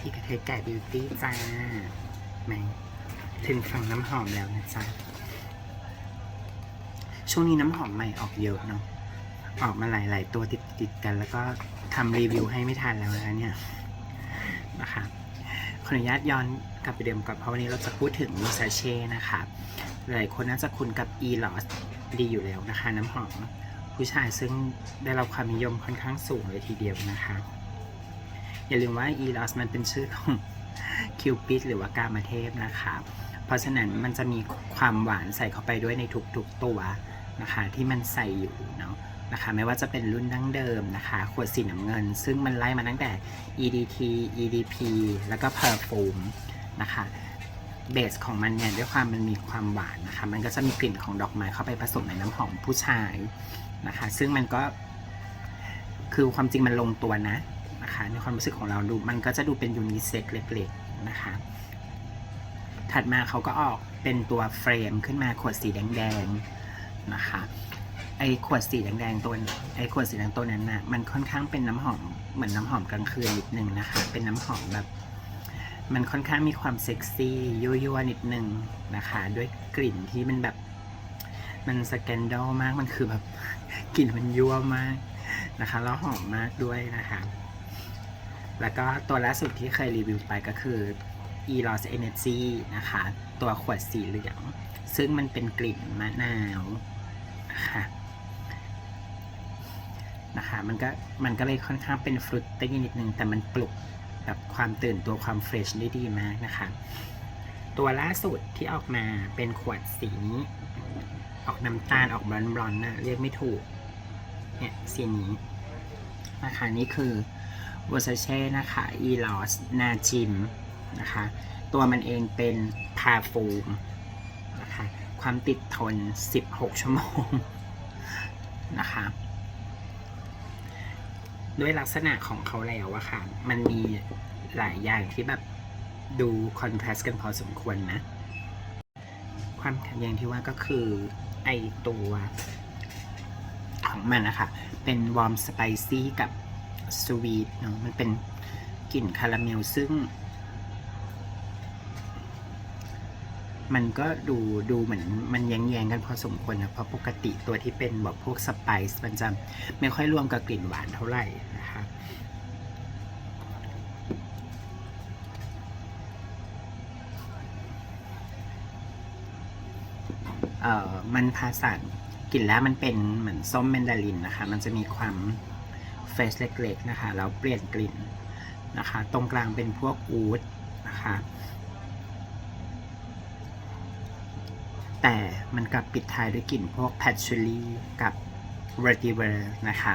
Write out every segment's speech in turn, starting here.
พี่กระเทยไก่บิวตี้จ้าแหมถึงฝั่งน้ำหอมแล้วนะจ๊ะ ช่วงนี้น้ำหอมใหม่ออกเยอะเนาะ ออกมาหลาย ๆ ตัวติดติดๆกัน แล้วก็ทำรีวิวให้ไม่ทันแล้วนะเนี่ยนะคะขออนุญาตย้อนกลับไปเดิมก่อนเพราะวันนี้เราจะพูดถึง v e r s a c e นะคะ หลายคนน่าจะคุ้นกับ e l o s ดีอยู่แล้วนะคะ น้ำหอมผู้ชายซึ่งได้รับความนิยมค่อนข้างสูงเลยทีเดียวนะคะ อย่าลืมว่า e l o s มันเป็นชื่อของคิวปิดหรือว่ากามเทพนะคะเพราะฉะนั้นมันจะมีความหวานใส่เข้าไปด้วยในทุกๆตัวนะคะที่มันใส่อยู่เนาะนะคะไม่ว่าจะเป็นรุ่นดั้งเดิมนะคะ ขวดสีน้ำเงิน ซึ่งมันไล่มาตั้งแต่ EDT EDP แล้วก็ Perfume นะคะเบสของมันเนี่ยด้วยความมันมีความหวานนะคะ มันก็จะมีกลิ่นของดอกไม้เข้าไปผสมในน้ำหอมผู้ชายนะคะ ซึ่งมันก็คือความจริงมันลงตัวนะ นะคะในความรู้สึกของเราดูมันก็จะดูเป็นยูนิเซ็กเล็กๆนะคะ ถัดมาเขาก็ออกเป็นตัวเฟรมขึ้นมาขวดสีแดงๆนะคะไอ้ขวดสีแดงๆตัวไอ้ขวดสีแดงตัวนั้นนะ่ะมันค่อนข้างเป็นน้ำหอมเหมือนน้ำหอมกลางคืนนิดนึงนะคะ เป็นน้ำหอมแบบ มันค่อนข้างมีความเซ็กซี่ยั่วๆนิดนึงนะคะ ด้วยกลิ่นที่มันแบบ มันสแกนดอลมากมันคือแบบกลิ่นมันยั่วมากนะคะแล้วหอมมากด้วยนะคะ แล้วก็ตัวล่าสุดที่เคยรีวิวไปก็คือ e l o s Energy นะคะ ตัวขวดสีเหลือง ซึ่งมันเป็นกลิ่นมะนาวนะคะนะคะมันก็มันก็เลยค่อนข้างเป็นฟรุตตี้นิดนึง แต่มันปลุกแบบความตื่นตัวความเฟรชได้ดีมากนะคะ ตัวล่าสุดที่ออกมาเป็นขวดสีนี้ ออกน้ำตาลออกบรอนๆนะเรียกไม่ถูกเนี่ยสีนี้นะคะนี่คือ w e r s a c e นะคะ e l o s n a j i m นะคะ ตัวมันเองเป็นพาฟูมนะคะ ความติดทน 16 ชั่วโมงนะคะด้วยลักษณะของเขาแล้วอะค่ะ มันมีหลายอย่างที่แบบดูคอนทราสต์กันพอสมควรนะ ความขัดแย้งที่ว่าก็คือไอตัวของมันนะคะ เป็นวอร์มสไปซี่กับ สวีทเนาะมันเป็นกลิ่นคาราเมลซึ่ง มันก็ดูดูเหมือนมันแย้งๆกันพอสมควรนะเพราะปกติตัวที่เป็นแบบพวกสไปซ์มันจะไม่ค่อยรวมกับกลิ่นหวานเท่าไหร่นะคะเอ่อมันผสานกลิ่นแล้วมันเป็นเหมือนส้มแมนดารินนะคะ มันจะมีความ เฟรชเล็กๆนะคะแล้วเปลี่ยนกลิ่นนะคะ ตรงกลางเป็นพวกอูดนะคะแต่มันกลับปิดท้ายด้วยกลิ่นพวกแพชชูรี่กับเวอร์ติเวอร์นะคะ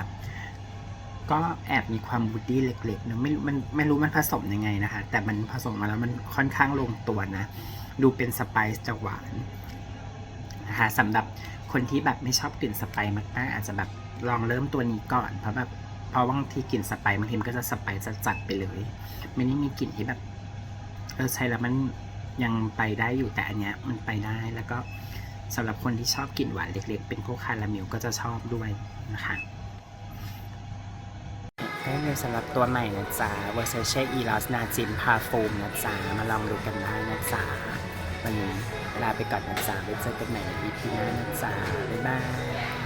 ก็แอบมีความบูดดี้เล็กๆเนะไม่รู้มันไม่รู้มันผสมยังไงนะคะ แต่มันผสมมาแล้วมันค่อนข้างลงตัวนะ ดูเป็นสไปซ์จะหวานนะคะสำหรับคนที่แบบไม่ชอบกลิ่นสไปซ์มากๆอาจจะแบบลองเริ่มตัวนี้ก่อนเพราะแบบ ราะบางทีกลิ่นสไปซ์บางทีมันก็จะสไปซ์จัดๆไปเลยไม่ได้มีกลิ่นที่แบบเออใช้แล้วมันยังไปได้อยู่แต่อันเนี้ยมันไปได้แล้วก็สำหรับคนที่ชอบกลิ่นหวานเล็กๆ เป็นพวกคาราเมลก็จะชอบด้วยนะคะให้เลสำหรับตัวใหม่นะจ๊ะ Versace Eros Najim Parfum นะจ๊ะ มาลองดูกันได้นะจ๊ะ วันนี้ลาไปก่อนนะจ๊ะไว้เจอกันใหม่ใน EP หน้านะจ๊ะ บ๊ายบาย